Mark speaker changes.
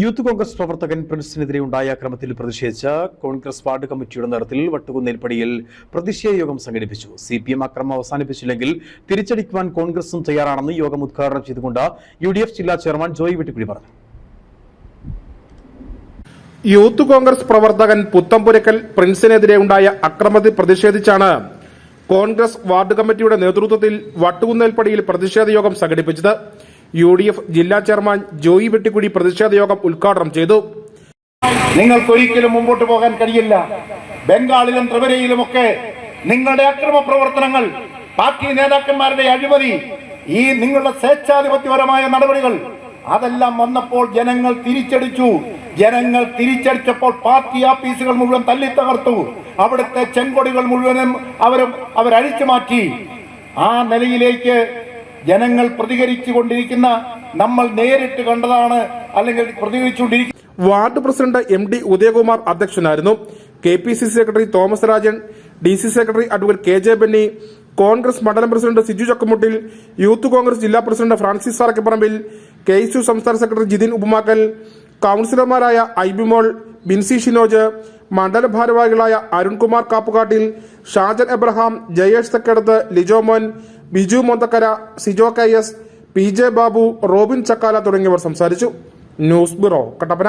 Speaker 1: Youth Congress പ്രവർത്തകൻ പ്രിൻസിനെതിരെ ഉണ്ടായ അക്രമത്തിൽ പ്രതിഷേധിച്ച് കോൺഗ്രസ് വാർഡ് കമ്മിറ്റിയുടെ നേതൃത്വത്തിൽ വട്ടുകുന്നേൽപ്പടിയിൽ പ്രതിഷേധ യോഗം സംഘടിപ്പിച്ചു. സി പി എം അക്രമം അവസാനിപ്പിച്ചില്ലെങ്കിൽ തിരിച്ചടിക്കുവാൻ കോൺഗ്രസും തയ്യാറാണെന്ന് യോഗം ഉദ്ഘാടനം ചെയ്തുകൊണ്ട് യു ഡി എഫ് ജില്ലാ ചെയർമാൻ ജോയ് വെട്ടിക്കുഴി പറഞ്ഞു.
Speaker 2: യൂത്ത് കോൺഗ്രസ് പ്രവർത്തകൻ പുത്തമ്പുരക്കൽ പ്രിൻസിനെതിരെ ഉണ്ടായ അക്രമത്തിൽ പ്രതിഷേധിച്ചാണ് കോൺഗ്രസ് വാർഡ് കമ്മിറ്റിയുടെ നേതൃത്വത്തിൽ വട്ടുകുന്നേൽപ്പടിയിൽ പ്രതിഷേധ യോഗം സംഘടിപ്പിച്ചത്. യു ഡി എഫ് ജില്ലാ ചെയർമാൻ ജോയി വെട്ടിക്കുടി പ്രതിഷേധ യോഗം ഉദ്ഘാടനം ചെയ്തു.
Speaker 3: നിങ്ങൾക്കൊരിക്കലും മുമ്പോട്ട് പോകാൻ കഴിയില്ല. ബംഗാളിലും ത്രിപുരയിലുമൊക്കെ നിങ്ങളുടെ അക്രമ പ്രവർത്തനങ്ങൾ പാർട്ടി നേതാക്കന്മാരുടെ അഴിമതി ഈ നിങ്ങളുടെ സ്വേച്ഛാധിപത്യപരമായ നടപടികൾ അതെല്ലാം വന്നപ്പോൾ ജനങ്ങൾ തിരിച്ചടിച്ചു. ജനങ്ങൾ തിരിച്ചടിച്ചപ്പോൾ പാർട്ടി ആഫീസുകൾ മുഴുവൻ തല്ലി തകർത്തു അവിടുത്തെ ചെങ്കൊടികൾ മുഴുവനും അവരും അവരഴിച്ചു മാറ്റി. ആ നിലയിലേക്ക് ജനങ്ങൾ പ്രതികരിച്ചുകൊണ്ടിരിക്കുന്ന നമ്മൾ നേരിട്ട് കണ്ടതാണ് അല്ലെങ്കിൽ പ്രതികരിച്ചുകൊണ്ടിരിക്കുന്ന
Speaker 2: ward president M D Udayakumar അധ്യക്ഷനായിരുന്നു. K P C C secretary Thomas Rajan D C secretary advocate K J Benny Congress മണ്ഡലം president Siju Chakkamuttil youth Congress ജില്ലാ president Francis Sarakkaparambil K S U സംസ്ഥാന secretary Jithin Uppumakkal കൌൺസിലർമാരായ ഐബിമോൾ ബിൻസി ഷിനോജ് മണ്ഡല ഭാരവാഹികളായ Arunkumar Kappukattil Shajan Abraham Jayesh Thekkadath Lijomon Biju Monthakkara Sijo K S P J Babu Robin Chakkala തുടങ്ങിയവർ സംസാരിച്ചു. News bureau Kattappana.